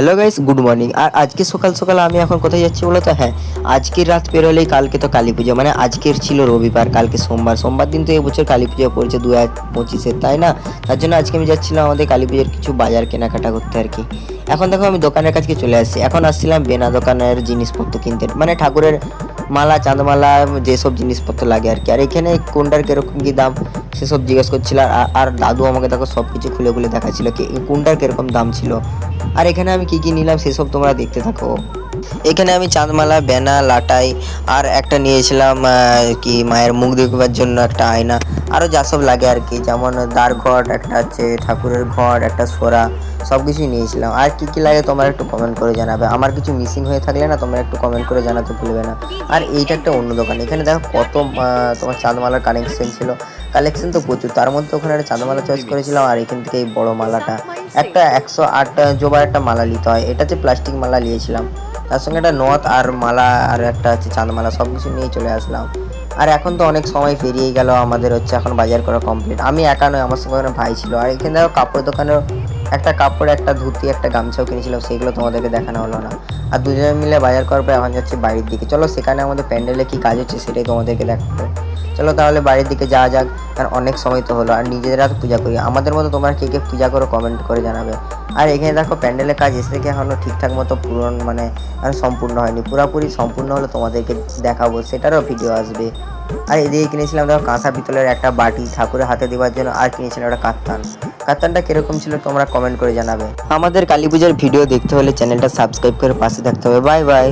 Hello guys good morning আর আজকে সকাল সকাল আমি এখন কোথায় যাচ্ছি বলো তো? হ্যাঁ আজকের রাত পেরোলেই কালকে তো কালী পুজো। মানে আজকের ছিল রবিবার, কালকে সোমবার। সোমবার দিন তো এবছর কালী পুজো পড়ছে দু হাজার পঁচিশের তাই না? তার জন্য আজকে আমি যাচ্ছিলাম আমাদের কালী পুজোর কিছু বাজার কেনাকাটা করতে আর কি। এখন দেখো আমি দোকানের কাছে চলে আসছি। এখন আসছিলাম বেনা দোকানের জিনিসপত্র কিনতে। মানে ঠাকুরের মালা, চাঁদমালা, যেসব জিনিসপত্র লাগে আর কি। আর এখানে কোনটার কীরকম কী দাম, সেসব জিজ্ঞেস করছিল। আর দাদু আমাকে দেখো সব কিছু খুলে খুলে দেখাচ্ছিল কোনটার কীরকম দাম ছিল। আর এখানে আমি কী কী নিলাম, সেসব তোমরা দেখতে থাকো। এখানে আমি চাঁদমালা, বেনা, লাটাই আর একটা নিয়েছিলাম কি মায়ের মুখ দেখবার জন্য একটা আয়না। আরও যা সব লাগে আর কি, যেমন দ্বার ঘট একটা আছে, ঠাকুরের ঘর একটা সোরা সব কিছুই নিয়েছিলাম। আর কি কি লাগে তোমরা একটু কমেন্ট করে জানাবে। আমার কিছু মিসিং হয়ে থাকলে না তোমরা একটু কমেন্ট করে জানাতে ভুলবে না। আর এইটা একটা অন্য দোকান। এখানে দেখো কত তোমার চাঁদমালার কালেকশন ছিল। কালেকশন তো প্রচুর। তার মধ্যে ওখানে একটা চাঁদমালা চয়েস করেছিলাম আর এখান থেকে এই বড় মালাটা। একটা একশো আট জোবার একটা মালা নিতে হয়। এটা হচ্ছে প্লাস্টিক মালা নিয়েছিলাম। তার সঙ্গে একটা নথ আর মালা আর একটা হচ্ছে চাঁদমালা সব কিছু নিয়ে চলে আসলাম। আর এখন তো অনেক সময় পেরিয়ে গেল, আমাদের হচ্ছে এখন বাজার করা কমপ্লিট আমি একা নয় আমার সঙ্গে ভাই ছিল। আর এখানে দেখো কাপড় দোকানের একটা কাপড়, একটা ধুতি, একটা গামছাও কিনেছিলাম, সেগুলো তোমাদেরকে দেখানো হলো না। আর দুজনে মিলে বাজার করার পর এখন যাচ্ছে বাড়ির দিকে। চলো সেখানে আমাদের প্যান্ডেলে কী কাজ হচ্ছে সেটাই তোমাদেরকে দেখাবো চলো তাহলে বাড়ির দিকে যাওয়া যাক, কারণ অনেক সময় তো হলো। আর নিজেরা পূজা করি। আমাদের মতো তোমরা কে কে পূজা করো কমেন্ট করে জানাবে। আর এখানে দেখো প্যান্ডেলের কাজ এসে থেকে এখনও ঠিকঠাক মতো পূরণ মানে আর সম্পূর্ণ হয়নি। পুরোপুরি সম্পূর্ণ হলে তোমাদেরকে দেখাবো, সেটারও ভিডিও আসবে। আর এদিকে কিনেছিলাম দেখো কাঁসা পিতলের একটা বাটি ঠাকুরের হাতে দেওয়ার জন্য, আর কিনেছিলাম একটা কাত্তান কাত্তানটা কীরকম ছিল তোমরা কমেন্ট করে জানাবে। আমাদের কালী পূজার ভিডিও দেখতে হলে চ্যানেলটা সাবস্ক্রাইব করে পাশে থাকতে হবে। Bye bye